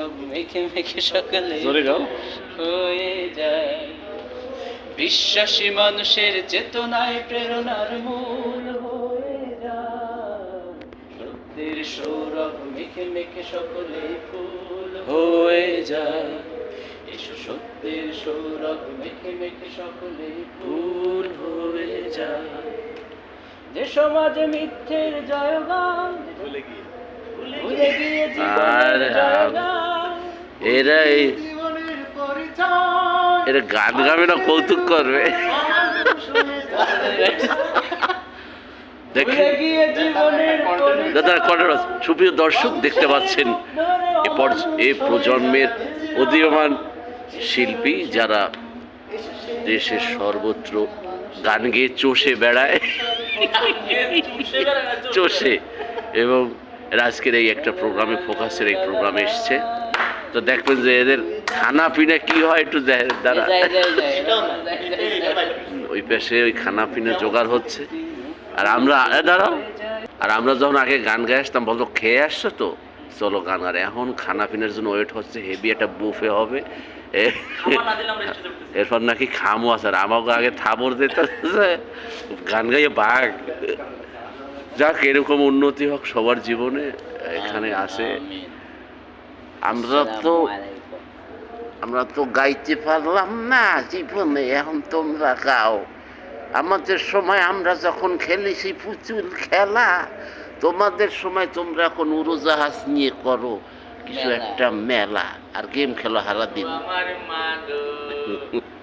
সৌরভ মেখে মেখে সকালে হয়ে যায়। বিশ্বাসী মানুষের চেতনায় প্রেরণার মূল হয়ে যায়। সত্যের সৌরভ মেখে মেখে সকলে ফুল হয়ে যায়। এসো সত্যের সৌরভ মেখে মেখে সকলে ফুল হয়ে যায়। যে সমাজে মিথ্যের জয়গান ভুলে গিয়ে। ভুলে গিয়ে জীবনের জয়গান। এরা এই এরা গান গাবে না, কৌতুক করবে। সুপ্রিয় দর্শক দেখতে পাচ্ছেন, এ পর- এ প্রজন্মের উদীয়মান শিল্পী যারা দেশের সর্বত্র গান গেয়ে চষে বেড়ায়। চষে। এবং আজকের এই একটা প্রোগ্রামে ফোকাসের এই প্রোগ্রামে এসছে। তো দেখবেন যে এদের খানা পিনা কি হয় একটু দে- দাঁড়া। যায়, যায়, যায়। যায়, যায়, যায়। ওই পেশে ওই খানা পিনা জোগাড় হচ্ছে। আর আমরা দাঁড়াও। আর আমরা যখন আগে গান গায়ে আসতাম বলতো খেয়ে আসছো তো? চলো গান আর এখন খানা পিনার জন্য ওয়েট হচ্ছে হেভি একটা বুফে হবে। এরপর নাকি খামো আছে আর আমাকে আগে থাবর দিত গান গাইয়ে বাঘ। যাক এরকম উন্নতি হোক সবার জীবনে এখানে আসে। আমরা তো আমরা তো গাইতে পারলাম না জীবনে এখন তোমরা গাও। আমাদের সময় আমরা যখন খেলেছি পুতুল খেলা তোমাদের সময় তোমরা এখন উড়োজাহাজ নিয়ে করো। কিছু একটা মেলা আর গেম খেলো হারা দিন